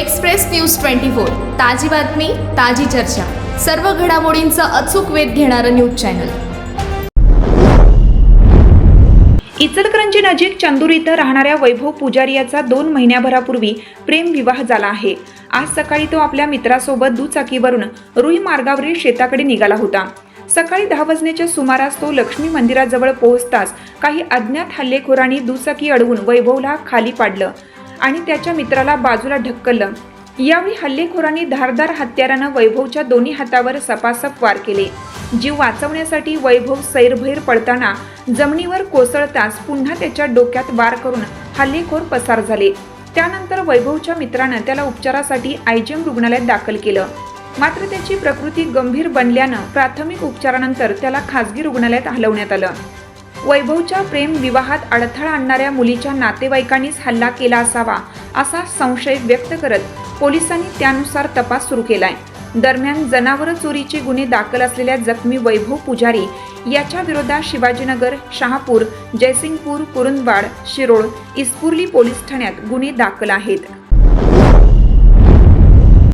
Express news twenty four. ताजी बातमी ताजी चर्चा. सर्व घडामोडींचा अचूक वेध घेणारं न्यूज चॅनल. इचलकरंजी नजीक चंदूर इथं राहणाऱ्या वैभव पुजारी याचा दोन महिन्याभरापूर्वी प्रेम विवाह झाला आहे. आज सकाळी तो आपल्या मित्रासोबत दुचाकीवरून रुई मार्गावरील शेताकडे निघाला होता. सकाळी दहा वाजण्याच्या सुमारास तो लक्ष्मी मंदिराजवळ पोहोचताच काही अज्ञात हल्लेखोरांनी दुचाकी अडवून वैभवला खाली पाडलं. आणि त्याच्या मित्राला बाजूला ढक्कललं यावेळी हल्लेखोरांनी धारदार हत्यारानं वैभवच्या दोन्ही हातावर सपासप वार केले. जीव वाचवण्यासाठी वैभव सैरभैर पडताना जमिनीवर कोसळताच पुन्हा त्याच्या डोक्यात वार करून हल्लेखोर पसार झाले. त्यानंतर वैभवच्या मित्रानं त्याला उपचारासाठी आयजीएम रुग्णालयात दाखल केलं. मात्र त्याची प्रकृती गंभीर बनल्यानं प्राथमिक उपचारानंतर त्याला खासगी रुग्णालयात हलवण्यात आलं. वैभवच्या प्रेम विवाहात अडथळा आणणाऱ्या मुलीच्या नातेवाईकांनीच हल्ला केला असावा असा संशय व्यक्त करत पोलिसांनी त्यानुसार तपास सुरू केलाय. दरम्यान जनावरं चोरीचे गुन्हे दाखल असलेल्या जखमी वैभव पुजारी याच्या विरोधात शिवाजीनगर शहापूर जयसिंगपूर कुरुंदवाड शिरोळ इस्पुर्ली पोलीस ठाण्यात गुन्हे दाखल आहेत.